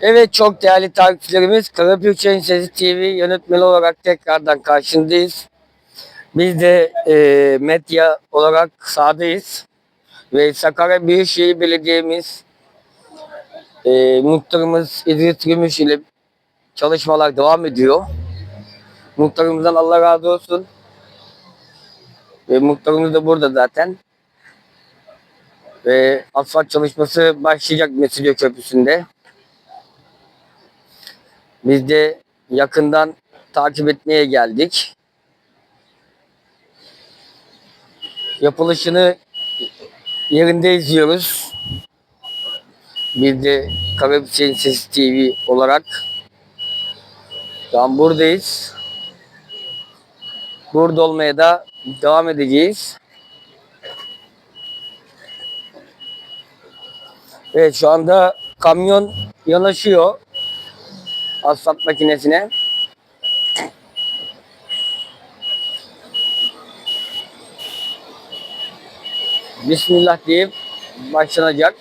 Evet çok değerli takipçilerimiz Karapürçe'nin Sesi TV yönetmeni olarak tekrardan karşındayız. Biz de e, medya olarak sahadayız. Ve Sakarya Büyükşehir Belediye'miz e, muhtarımız İdris Gümüş ile çalışmalar devam ediyor. Muhtarımızdan Allah razı olsun. Ve muhtarımız da burada zaten. Ve asfalt çalışması başlayacak Mesilya Köprüsü'nde. Biz de yakından takip etmeye geldik. Yapılışını yerinde izliyoruz. Biz de Karabükçe'nin Sesi TV olarak an buradayız. Burada olmaya da devam edeceğiz. Evet şu anda kamyon yanaşıyor asfalt makinesine. Bismillah deyip başlanacak.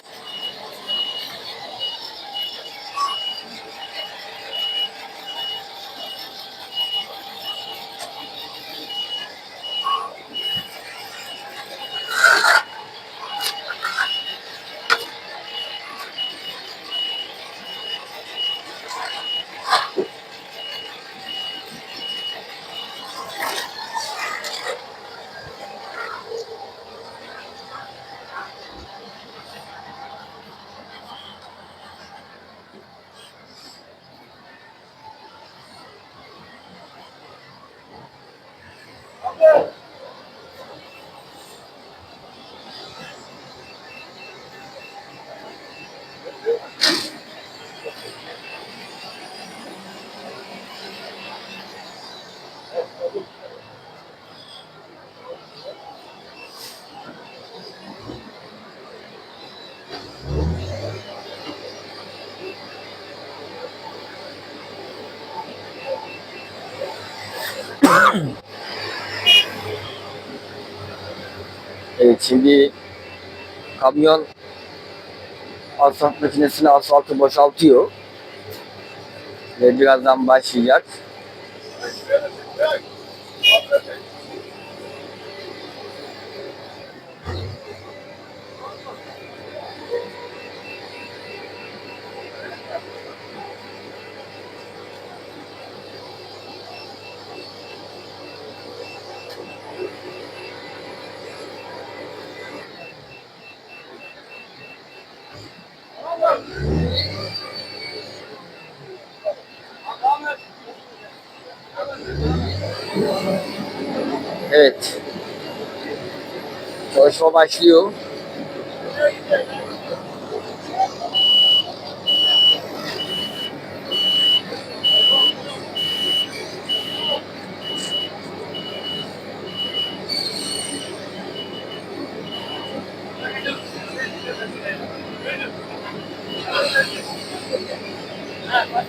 Evet şimdi kamyon asfalt makinesine asfaltı boşaltıyor. Ve birazdan başlayacak. Evet. Çalışma başlıyor.